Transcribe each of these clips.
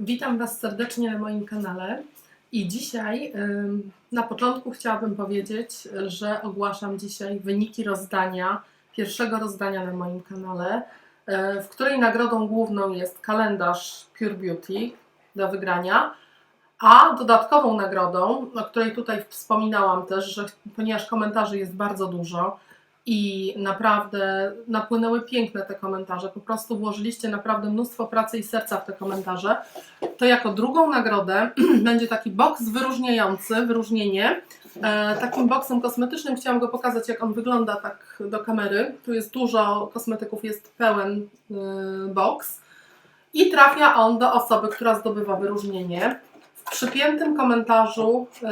Witam Was serdecznie na moim kanale. I dzisiaj na początku chciałabym powiedzieć, że ogłaszam dzisiaj wyniki rozdania, pierwszego rozdania na moim kanale, e, w której nagrodą główną jest kalendarz Pure Beauty do wygrania, a dodatkową nagrodą, o której tutaj wspominałam też, że ponieważ komentarzy jest bardzo dużo, i naprawdę napłynęły piękne te komentarze. Po prostu włożyliście naprawdę mnóstwo pracy i serca w te komentarze. To jako drugą nagrodę będzie taki boks wyróżniający, wyróżnienie. E, takim boksem kosmetycznym chciałam go pokazać, jak on wygląda tak do kamery. Tu jest dużo kosmetyków, jest pełen y, boks. I trafia on do osoby, która zdobywa wyróżnienie. W przypiętym komentarzu y,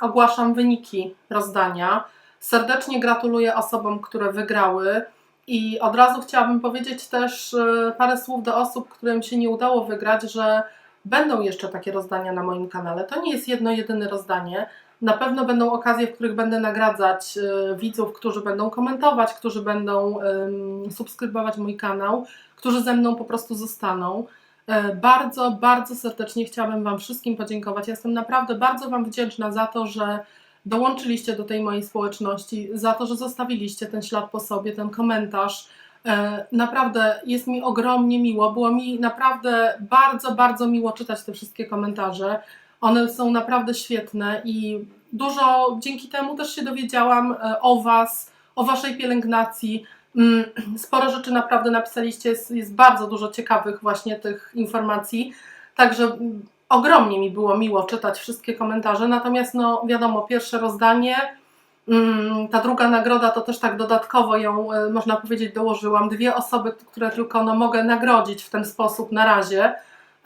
ogłaszam wyniki rozdania. Serdecznie gratuluję osobom, które wygrały. I od razu chciałabym powiedzieć też e, parę słów do osób, którym się nie udało wygrać, że będą jeszcze takie rozdania na moim kanale. To nie jest jedno, jedyne rozdanie. Na pewno będą okazje, w których będę nagradzać e, widzów, którzy będą komentować, którzy będą subskrybować mój kanał, którzy ze mną po prostu zostaną. E, Bardzo, bardzo serdecznie chciałabym Wam wszystkim podziękować. Jestem naprawdę bardzo Wam wdzięczna za to, że dołączyliście do tej mojej społeczności, za to, że zostawiliście ten ślad po sobie, ten komentarz. E, Naprawdę jest mi ogromnie miło. Było mi naprawdę bardzo, bardzo miło czytać te wszystkie komentarze. One są naprawdę świetne i dużo dzięki temu też się dowiedziałam e, o Was, o Waszej pielęgnacji. Mm, Sporo rzeczy naprawdę napisaliście, jest, jest bardzo dużo ciekawych właśnie tych informacji. Także ogromnie mi było miło czytać wszystkie komentarze, natomiast no wiadomo, pierwsze rozdanie, mm, ta druga nagroda to też tak dodatkowo ją, e, można powiedzieć, dołożyłam. Dwie osoby, które tylko no, mogę nagrodzić w ten sposób na razie,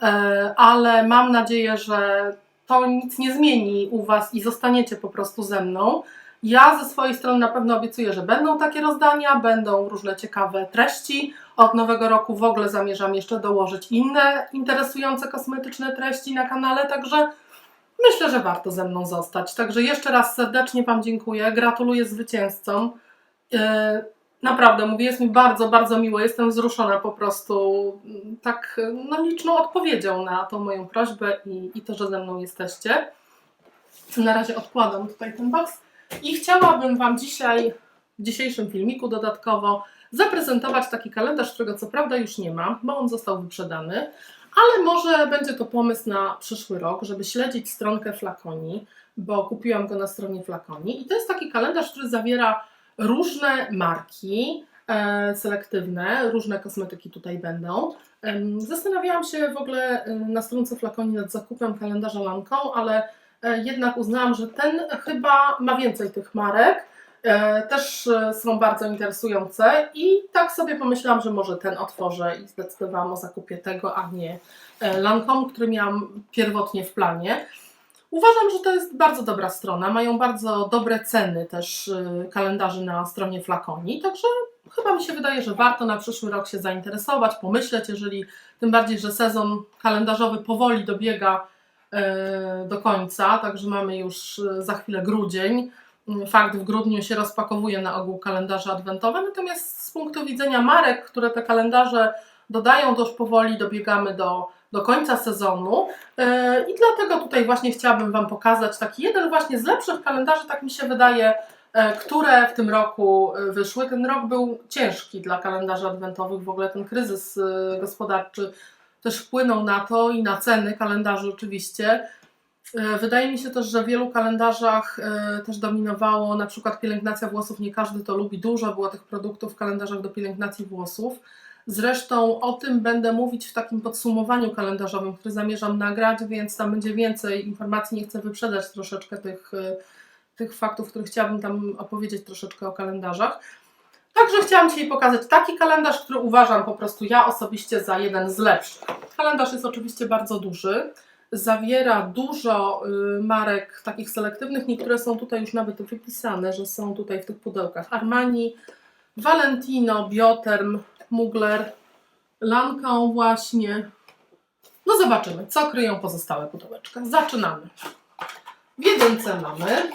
e, ale mam nadzieję, że to nic nie zmieni u Was i zostaniecie po prostu ze mną. Ja ze swojej strony na pewno obiecuję, że będą takie rozdania, będą różne ciekawe treści. Od nowego roku w ogóle zamierzam jeszcze dołożyć inne interesujące kosmetyczne treści na kanale, także myślę, że warto ze mną zostać. Także jeszcze raz serdecznie Wam dziękuję, gratuluję zwycięzcom. Yy, Naprawdę, mówię, jest mi bardzo, bardzo miło. Jestem wzruszona po prostu mm, tak no, liczną odpowiedzią na tą moją prośbę i, i to, że ze mną jesteście. Na razie odkładam tutaj ten box i chciałabym Wam dzisiaj, w dzisiejszym filmiku dodatkowo, zaprezentować taki kalendarz, którego co prawda już nie ma, bo on został wyprzedany, ale może będzie to pomysł na przyszły rok, żeby śledzić stronkę Flakoni, bo kupiłam go na stronie Flakoni i to jest taki kalendarz, który zawiera różne marki e, selektywne, różne kosmetyki tutaj będą. Zastanawiałam się w ogóle e, na stronce Flakoni nad zakupem kalendarza Lancome, ale e, jednak uznałam, że ten chyba ma więcej tych marek. E, Też e, są bardzo interesujące i tak sobie pomyślałam, że może ten otworzę i zdecydowałam o zakupie tego, a nie e, Lancome, który miałam pierwotnie w planie. Uważam, że to jest bardzo dobra strona. Mają bardzo dobre ceny też kalendarzy na stronie Flakoni, także chyba mi się wydaje, że warto na przyszły rok się zainteresować, pomyśleć, jeżeli tym bardziej, że sezon kalendarzowy powoli dobiega do końca, także mamy już za chwilę grudzień. Mm, Fakt, w grudniu się rozpakowuje na ogół kalendarze adwentowe, natomiast z punktu widzenia marek, które te kalendarze dodają, to już powoli dobiegamy do, do końca sezonu E, i dlatego tutaj właśnie chciałabym Wam pokazać taki jeden właśnie z lepszych kalendarzy, tak mi się wydaje, e, które w tym roku e, wyszły. Ten rok był ciężki dla kalendarzy adwentowych, w ogóle ten kryzys gospodarczy też wpłynął na to i na ceny kalendarzy oczywiście. E, Wydaje mi się też, że w wielu kalendarzach e, też dominowało na przykład pielęgnacja włosów. Nie każdy to lubi. Dużo było tych produktów w kalendarzach do pielęgnacji włosów. Zresztą o tym będę mówić w takim podsumowaniu kalendarzowym, który zamierzam nagrać, więc tam będzie więcej informacji. Nie chcę wyprzedać troszeczkę tych, e, tych faktów, które chciałabym tam opowiedzieć troszeczkę o kalendarzach. Także chciałam dzisiaj pokazać taki kalendarz, który uważam po prostu ja osobiście za jeden z lepszych. Kalendarz jest oczywiście bardzo duży zawiera dużo y, marek takich selektywnych. Niektóre są tutaj już nawet wypisane, że są tutaj w tych pudełkach. Armani, Valentino, Bioterm, Mugler, Lancome właśnie. No zobaczymy, co kryją pozostałe pudełeczka. Zaczynamy. W jedynce mamy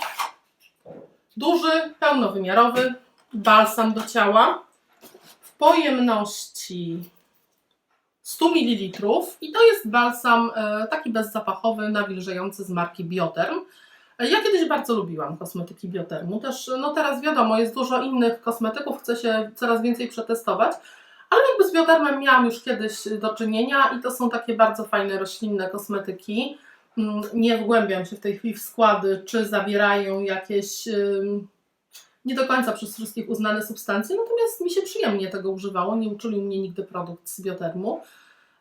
duży, pełnowymiarowy balsam do ciała w pojemności 100 ml i to jest balsam e, taki bezzapachowy, nawilżający z marki Bioterm. E, Ja kiedyś bardzo lubiłam kosmetyki Biotermu, też no teraz wiadomo, jest dużo innych kosmetyków, chcę się coraz więcej przetestować, ale jakby z Biotermem miałam już kiedyś do czynienia i to są takie bardzo fajne roślinne kosmetyki. Mm, Nie wgłębiam się w tej chwili w składy, czy zawierają jakieś nie do końca przez wszystkich uznane substancje, natomiast mi się przyjemnie tego używało, nie uczylił mnie nigdy produkt z Biotermu.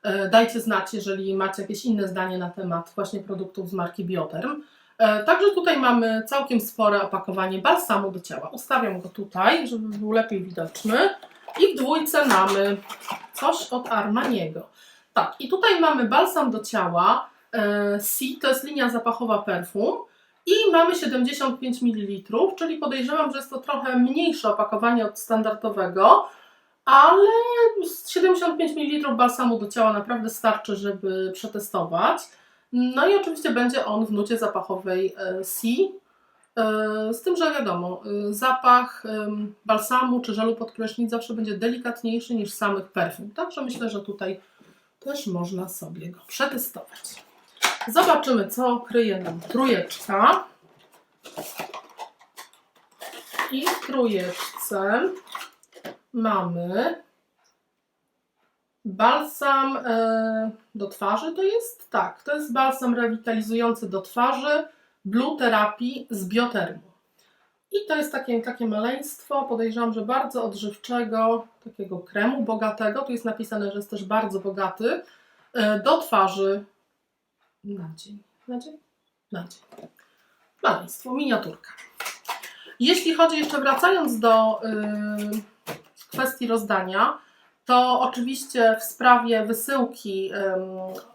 E, Dajcie znać, jeżeli macie jakieś inne zdanie na temat właśnie produktów z marki Bioterm. E, Także tutaj mamy całkiem spore opakowanie balsamu do ciała. Ustawiam go tutaj, żeby był lepiej widoczny. I w dwójce mamy coś od Armaniego. Tak, i tutaj mamy balsam do ciała. e, C to jest linia zapachowa perfum. I mamy 75 ml, czyli podejrzewam, że jest to trochę mniejsze opakowanie od standardowego, ale z 75 ml balsamu do ciała naprawdę starczy, żeby przetestować. No i oczywiście będzie on w nucie zapachowej e, C. E, Z tym, że wiadomo, e, zapach balsamu czy żelu pod prysznic zawsze będzie delikatniejszy niż samych perfum. Także myślę, że tutaj też można sobie go przetestować. Zobaczymy, co kryje nam trójeczka. I w trójeczce mamy balsam e, do twarzy. To jest tak, to jest balsam rewitalizujący do twarzy Blue Therapy z biotermu. I to jest takie, takie maleństwo, podejrzewam, że bardzo odżywczego, takiego kremu bogatego. Tu jest napisane, że jest też bardzo bogaty. e, Do twarzy na dzień. Na dzień? Na dzień. Maleństwo, miniaturka. Jeśli chodzi jeszcze wracając do yy, kwestii rozdania, to oczywiście w sprawie wysyłki ym,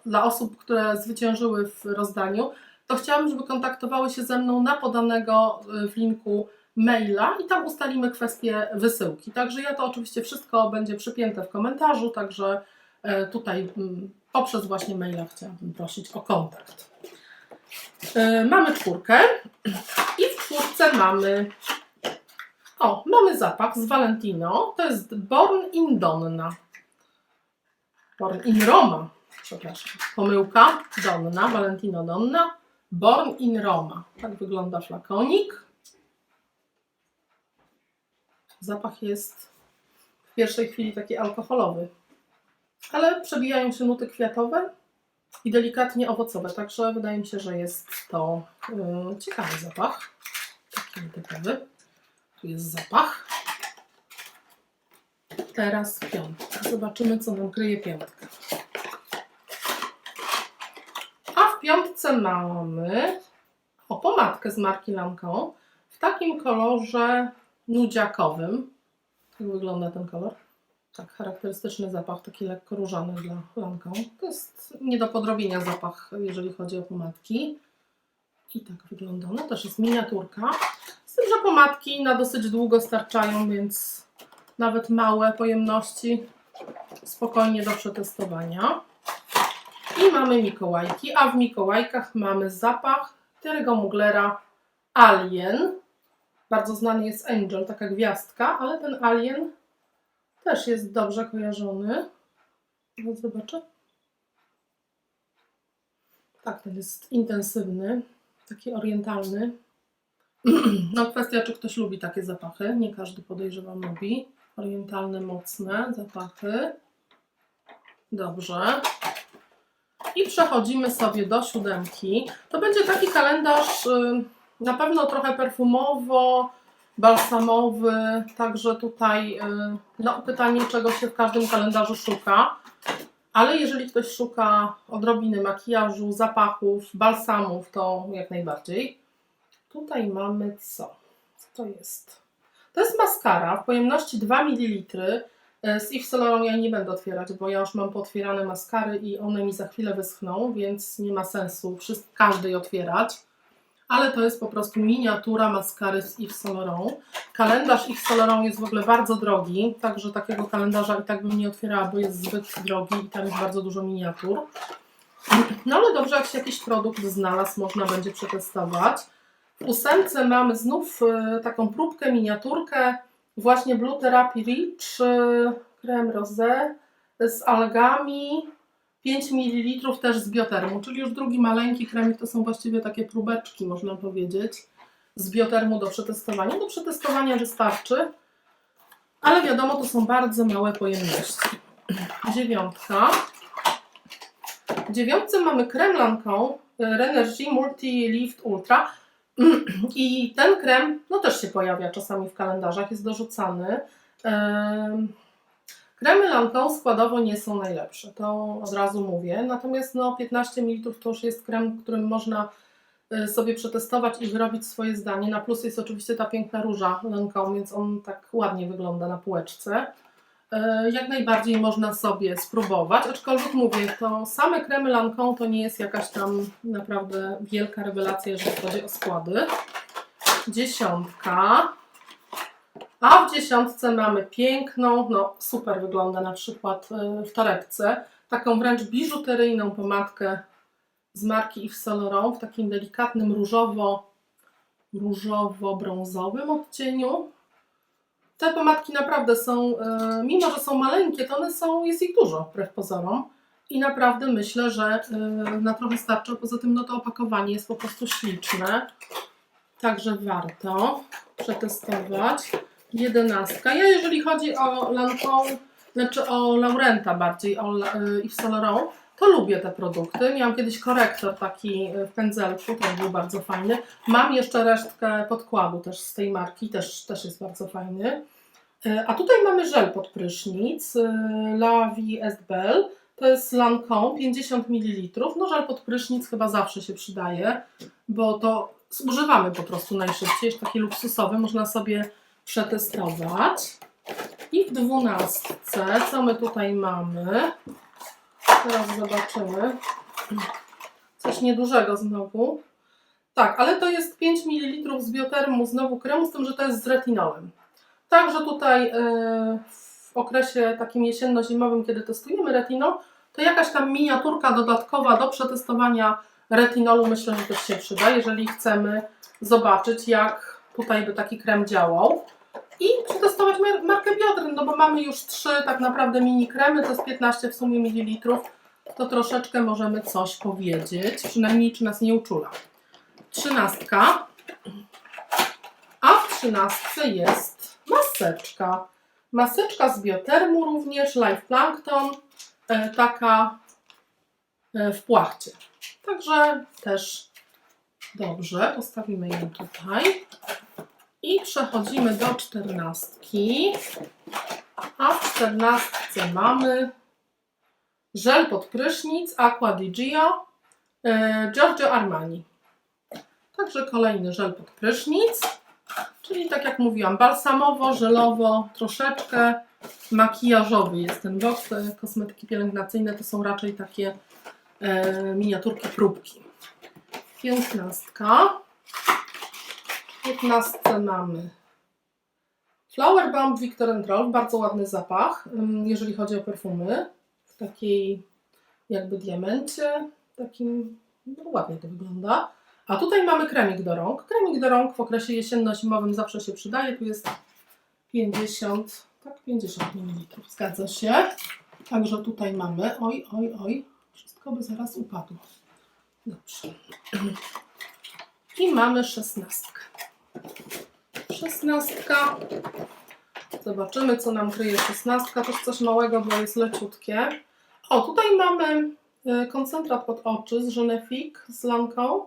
dla osób, które zwyciężyły w rozdaniu, to chciałabym, żeby kontaktowały się ze mną na podanego y, w linku maila i tam ustalimy kwestię wysyłki. Także ja to oczywiście wszystko będzie przypięte w komentarzu, także e, tutaj mm, poprzez właśnie maila chciałabym prosić o kontakt. E, Mamy czwórkę i w czwórce mamy o, mamy zapach z Valentino. To jest Born in Donna. Born in Roma. Przepraszam. Pomyłka. Donna. Valentino Donna. Born in Roma. Tak wygląda flakonik. Zapach jest w pierwszej chwili taki alkoholowy. Ale przebijają się nuty kwiatowe i delikatnie owocowe. Także wydaje mi się, że jest to yy, ciekawy zapach. Taki typowy. Tu jest zapach. Teraz piątka. Zobaczymy, co nam kryje piątka. A w piątce mamy o, pomadkę z marki Lancome w takim kolorze nudziakowym. Tak wygląda ten kolor. Tak, charakterystyczny zapach, taki lekko różany dla Lancome. To jest nie do podrobienia zapach, jeżeli chodzi o pomadki. I tak wygląda. Ona też jest miniaturka. Z tym, że pomadki na dosyć długo starczają, więc nawet małe pojemności spokojnie do przetestowania. I mamy Mikołajki, a w Mikołajkach mamy zapach Terry'ego Muglera Alien. Bardzo znany jest Angel, taka gwiazdka, ale ten Alien też jest dobrze kojarzony. Zobaczę. Tak, ten jest intensywny, taki orientalny. No kwestia, czy ktoś lubi takie zapachy. Nie każdy podejrzewam lubi. Orientalne, mocne zapachy. Dobrze. I przechodzimy sobie do siódemki. To będzie taki kalendarz y, na pewno trochę perfumowo, balsamowy. Także tutaj y, no, pytanie, czego się w każdym kalendarzu szuka. Ale jeżeli ktoś szuka odrobiny makijażu, zapachów, balsamów, to jak najbardziej. Tutaj mamy co? Co to jest? To jest maskara w pojemności 2 ml. Z Yves Saint Laurent ja nie będę otwierać, bo ja już mam pootwierane maskary i one mi za chwilę wyschną, więc nie ma sensu każdej otwierać. Ale to jest po prostu miniatura maskary z Yves Saint Laurent. Kalendarz Yves Saint Laurent jest w ogóle bardzo drogi, także takiego kalendarza i tak bym nie otwierała, bo jest zbyt drogi i tam jest bardzo dużo miniatur. No ale dobrze, jak się jakiś produkt znalazł, można będzie przetestować. W ósemce mamy znów y, taką próbkę, miniaturkę, właśnie Blue Therapy Rich, y, creme rosé z algami, 5 ml też z biotermu, czyli już drugi maleńki kremik to są właściwie takie próbeczki, można powiedzieć, z biotermu do przetestowania. Do przetestowania wystarczy, ale wiadomo, to są bardzo małe pojemności. Dziewiątka. W dziewiątce mamy krem Lancome Renergy Multi Lift Ultra i ten krem no też się pojawia czasami w kalendarzach, jest dorzucany. Em, Kremy Lancome składowo nie są najlepsze, to od razu mówię. Natomiast no, 15 ml to już jest krem, którym można y, sobie przetestować i wyrobić swoje zdanie. Na plus jest oczywiście ta piękna róża Lancome, więc on tak ładnie wygląda na półeczce. Y, Jak najbardziej można sobie spróbować, aczkolwiek mówię, to same kremy Lancome to nie jest jakaś tam naprawdę wielka rewelacja, jeżeli chodzi o składy. Dziesiątka. A w dziesiątce mamy piękną, no super wygląda na przykład y, w torebce, taką wręcz biżuteryjną pomadkę z marki Yves Saint Laurent w takim delikatnym różowo, różowo-brązowym odcieniu. Te pomadki naprawdę są, y, mimo że są maleńkie, to one są, jest ich dużo wbrew pozorom. I naprawdę myślę, że y, na trochę starczy. Poza tym no to opakowanie jest po prostu śliczne. Także warto przetestować. Jedenastka. Ja jeżeli chodzi o Lancome, znaczy o Laurenta bardziej, o y, Yves Saint Laurent, to lubię te produkty. Miałam kiedyś korektor taki y, w pędzelku, ten był bardzo fajny. Mam jeszcze resztkę podkładu też z tej marki, też, też jest bardzo fajny. Y, A tutaj mamy żel pod prysznic La Vie Est Belle. To jest Lancome 50 ml. No żel pod prysznic chyba zawsze się przydaje, bo to zużywamy po prostu najszybciej. Jest taki luksusowy, można sobie przetestować. I w dwunastce, co my tutaj mamy? Teraz zobaczymy. Coś niedużego znowu. Tak, ale to jest 5 ml z biotermu, znowu kremu, z tym, że to jest z retinolem. Także tutaj yy, w okresie takim jesienno-zimowym, kiedy testujemy retinol, to jakaś tam miniaturka dodatkowa do przetestowania retinolu myślę, że też się przyda, jeżeli chcemy zobaczyć, jak tutaj by taki krem działał. I przetestować mar- markę Biodryn, no bo mamy już trzy tak naprawdę mini kremy, to jest 15 w sumie mililitrów, to troszeczkę możemy coś powiedzieć, przynajmniej czy nas nie uczula. Trzynastka, a w trzynastce jest maseczka. Maseczka z biotermu również, Life Plankton, e, taka e, w płachcie. Także też dobrze, postawimy ją tutaj. I przechodzimy do czternastki. A w czternastce mamy żel pod prysznic Aqua di Gio e, Giorgio Armani. Także kolejny żel pod prysznic. Czyli tak jak mówiłam, balsamowo, żelowo, troszeczkę makijażowy jest ten box. Te kosmetyki pielęgnacyjne to są raczej takie e, miniaturki, próbki. Piętnastka. W 15 mamy Flower Bomb Victor Rolf, bardzo ładny zapach, ym, jeżeli chodzi o perfumy. W takiej jakby diamencie, takim, no ładnie to wygląda. A tutaj mamy kremik do rąk. Kremik do rąk w okresie jesienno-zimowym zawsze się przydaje. Tu jest 50, tak 50 ml, zgadza się. Także tutaj mamy, oj, oj, oj, wszystko by zaraz upadło. Dobrze. I mamy szesnastkę. Szesnastka. Zobaczymy, co nam kryje szesnastka. Też coś małego, bo jest leciutkie. O, tutaj mamy e, koncentrat pod oczy z Genefique z Lancome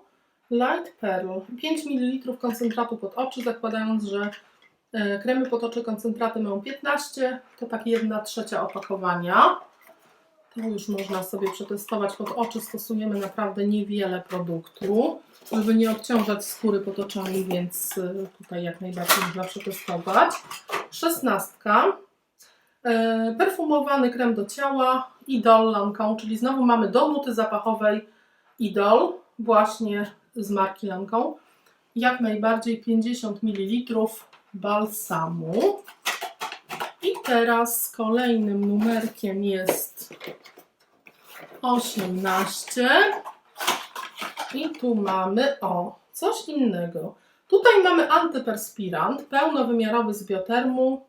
Light Pearl. 5 ml koncentratu pod oczy, zakładając, że e, kremy pod oczy koncentraty mają 15, to tak 1 trzecia opakowania. To już można sobie przetestować pod oczy. Stosujemy naprawdę niewiele produktu, żeby nie obciążać skóry pod oczami, więc y, tutaj jak najbardziej można przetestować. Szesnastka. E, Perfumowany krem do ciała Idol Lancome, czyli znowu mamy do nuty zapachowej Idol, właśnie z marki Lancome. Jak najbardziej 50 ml balsamu. Teraz kolejnym numerkiem jest 18. I tu mamy, o, coś innego. Tutaj mamy antyperspirant pełnowymiarowy z biotermu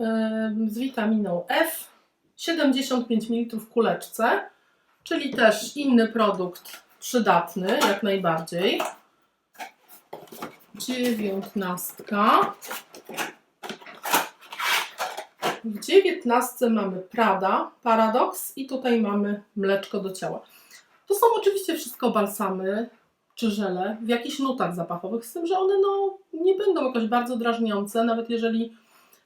ym, z witaminą F. 75 ml w kuleczce, czyli też inny produkt przydatny, jak najbardziej. Dziewiętnastka. W dziewiętnastce mamy Prada, Paradox i tutaj mamy mleczko do ciała. To są oczywiście wszystko balsamy czy żele w jakichś nutach zapachowych, z tym, że one no, nie będą jakoś bardzo drażniące, nawet jeżeli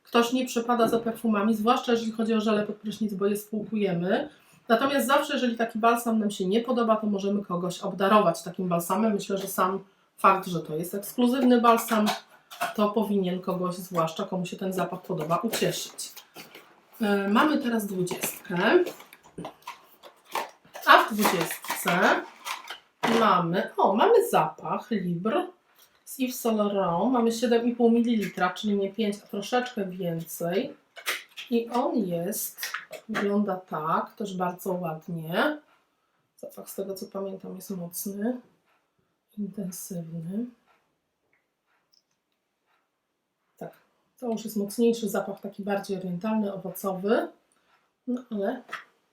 ktoś nie przepada za perfumami, zwłaszcza jeżeli chodzi o żele pod prysznic, bo je spłukujemy. Natomiast zawsze, jeżeli taki balsam nam się nie podoba, to możemy kogoś obdarować takim balsamem. Myślę, że sam fakt, że to jest ekskluzywny balsam, to powinien kogoś, zwłaszcza komu się ten zapach podoba, ucieszyć. E, Mamy teraz dwudziestkę. A w dwudziestce mamy, o, mamy zapach Libre z Yves Saint Laurent. Mamy 7,5 ml, czyli nie 5, a troszeczkę więcej. I on jest, wygląda tak, też bardzo ładnie. Zapach z tego co pamiętam jest mocny, intensywny. Tak, to już jest mocniejszy zapach, taki bardziej orientalny, owocowy. No ale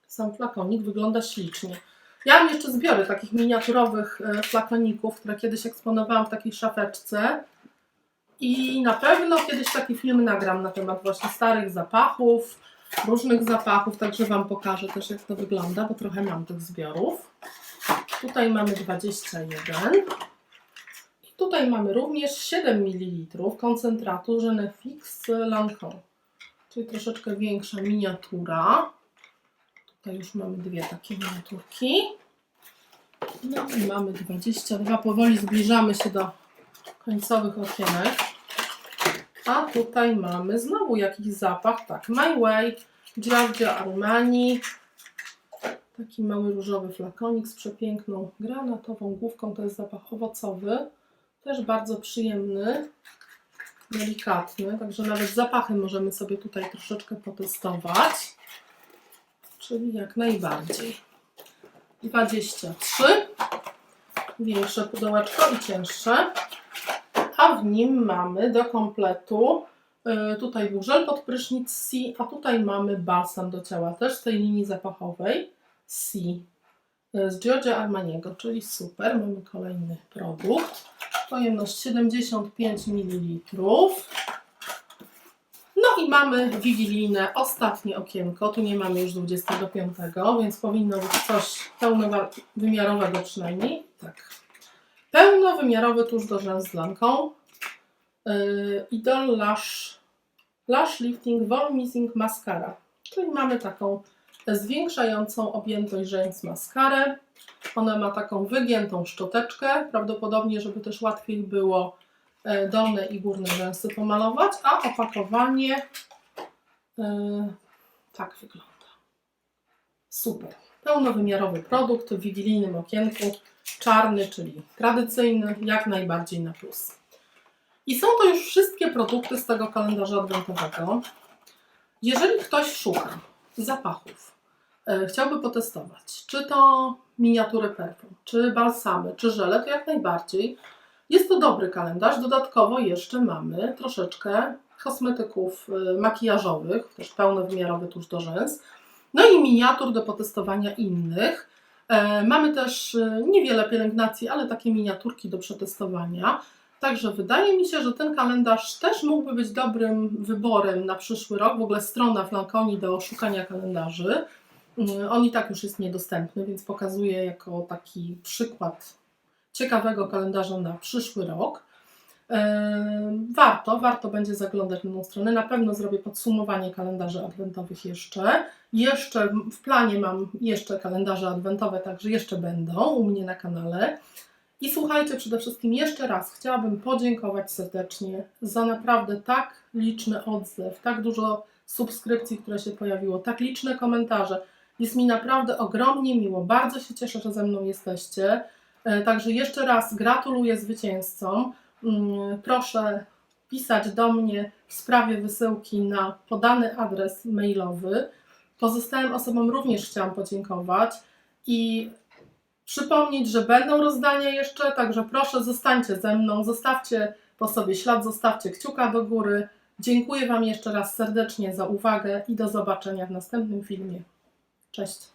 sam flakonik wygląda ślicznie. Ja jeszcze zbiory takich miniaturowych e, flakoników, które kiedyś eksponowałam w takiej szafeczce. I na pewno kiedyś taki film nagram na temat właśnie starych zapachów, różnych zapachów, także Wam pokażę też jak to wygląda, bo trochę mam tych zbiorów. Tutaj mamy 21. Tutaj mamy również 7 ml koncentratu Genefix Lancome, czyli troszeczkę większa miniatura. Tutaj już mamy dwie takie miniaturki. No i mamy 22. Powoli zbliżamy się do końcowych okienek. A tutaj mamy znowu jakiś zapach. Tak, My Way, Giorgio Armani. Taki mały różowy flakonik z przepiękną granatową główką. To jest zapach owocowy. Też bardzo przyjemny, delikatny. Także nawet zapachy możemy sobie tutaj troszeczkę potestować. Czyli jak najbardziej. 23. Większe pudełeczko i cięższe. A w nim mamy do kompletu y, tutaj był żel pod prysznic C, a tutaj mamy balsam do ciała, też z tej linii zapachowej C y, z Giorgio Armaniego, czyli super. Mamy kolejny produkt. Pojemność 75 ml. No i mamy wigilijne ostatnie okienko. Tu nie mamy już 25, więc powinno być coś pełnowymiarowego przynajmniej. Tak. Pełnowymiarowy tusz do rzęs z lanką. Yy, Idol Lash, Lash Lifting Volumizing Mascara. Czyli mamy taką zwiększającą objętość rzęs maskarę. Ona ma taką wygiętą szczoteczkę, prawdopodobnie, żeby też łatwiej było e, dolne i górne rzęsy pomalować, a opakowanie e, tak wygląda. Super. Pełnowymiarowy produkt w wigilijnym okienku, czarny, czyli tradycyjny, jak najbardziej na plus. I są to już wszystkie produkty z tego kalendarza adwentowego. Jeżeli ktoś szuka zapachów, chciałby potestować, czy to miniatury perfum, czy balsamy, czy żele, to jak najbardziej. Jest to dobry kalendarz. Dodatkowo jeszcze mamy troszeczkę kosmetyków y, makijażowych, też pełnowymiarowy tusz do rzęs, no i miniatur do potestowania innych. E, Mamy też niewiele pielęgnacji, ale takie miniaturki do przetestowania. Także wydaje mi się, że ten kalendarz też mógłby być dobrym wyborem na przyszły rok. W ogóle strona Flankoni do szukania kalendarzy. Y, On i tak już jest niedostępny, więc pokazuję jako taki przykład ciekawego kalendarza na przyszły rok. E, Warto, warto będzie zaglądać na tą stronę. Na pewno zrobię podsumowanie kalendarzy adwentowych jeszcze. Jeszcze w planie mam jeszcze kalendarze adwentowe, także jeszcze będą u mnie na kanale. I słuchajcie, przede wszystkim jeszcze raz chciałabym podziękować serdecznie za naprawdę tak liczny odzew, tak dużo subskrypcji, które się pojawiło, tak liczne komentarze. Jest mi naprawdę ogromnie miło. Bardzo się cieszę, że ze mną jesteście. E, Także jeszcze raz gratuluję zwycięzcom. Mm, Proszę pisać do mnie w sprawie wysyłki na podany adres mailowy. Pozostałym osobom również chciałam podziękować i przypomnieć, że będą rozdania jeszcze, także proszę zostańcie ze mną, zostawcie po sobie ślad, zostawcie kciuka do góry, Dziękuję Wam jeszcze raz serdecznie za uwagę i do zobaczenia w następnym filmie. Cześć!